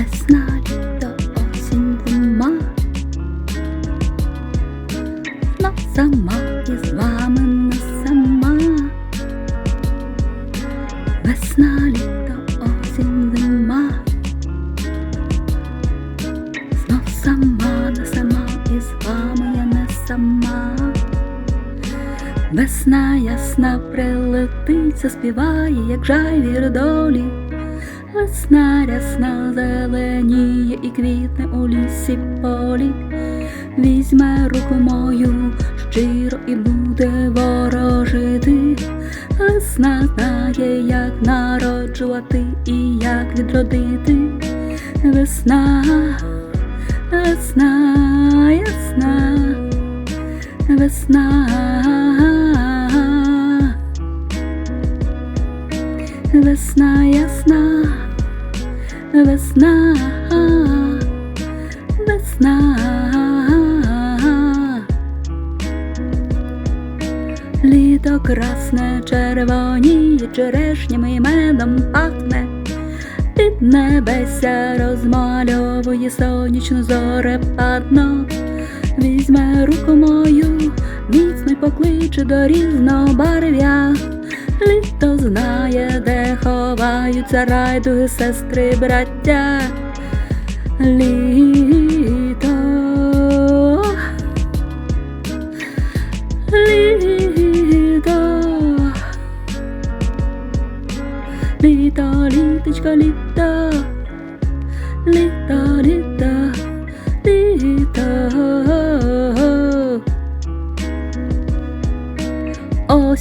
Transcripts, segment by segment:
весна, літо, осінь, зима. Но сама і з вами не сама. Весна, літо, осінь, зима. Знов сама, не сама і з вами я не сама. Весна ясна прилетить, заспіває, як жаль вір долі. Весна рясна зеленіє і квітне у лісі полі. Візьме руку мою щиро і буде ворожити. Весна знає, як народжувати і як відродити. Весна, весна, ясна, весна. Весна ясна, весна, весна. Літо красне, червоніє черешнями і медом пахне, під небеся розмальовує сонячну зорепадно, візьме руку мою, міцно покличе до різнобарв'я. Літо знає, де ховаються райдуги, сестри, браття. Літо. Літо. Літо, літочко, літо. Літо,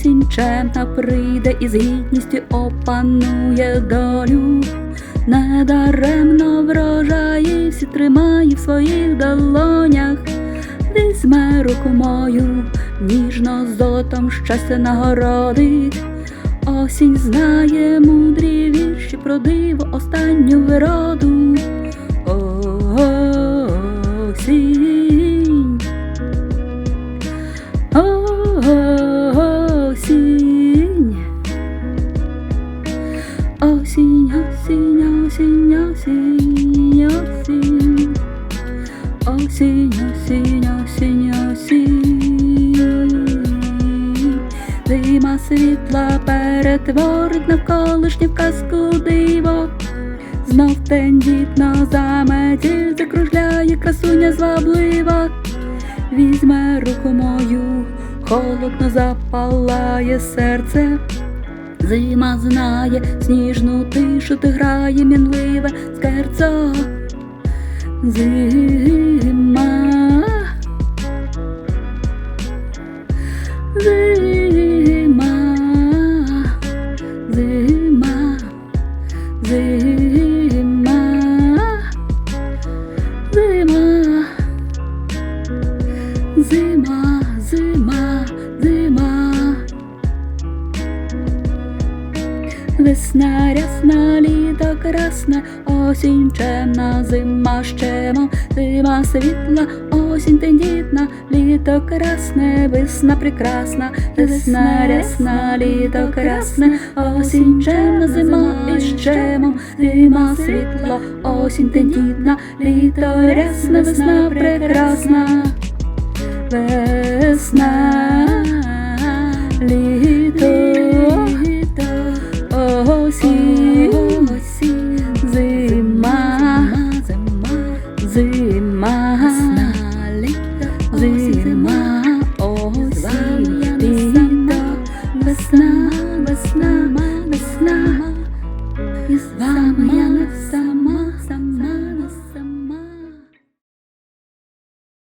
Осінь прийде і з гідністю опанує долю. Недаремно врожаї всі тримає в своїх долонях. Візьме руку мою, ніжно золотом щастя нагородить. Осінь знає мудрі вірші про диво останню вироду. Осінь. Осінь. Осінь, осінь, осінь, осінь, осінь. Осінь, осінь, осінь. Зима світла перетворить навколишнє в казку диво. Знов тендітно заметіль закружляє красуня зваблива. Візьме руку мою, холодно запалає серце. Зима знає сніжну тишу, ти грає мінливе скерцо. Зима. Зима. Зима. Зима. Зима. Зима, зима. весна, рясна, літо красне, осінь чемна, зима щема, зима світла, осінь тендітна, літо красне, весна прекрасна, весна, рясна, літо красне, осінь чемна, зима із щемом, зима світла, осінь тендітна, літо рясна, весна прекрасна, весна, літо. Mà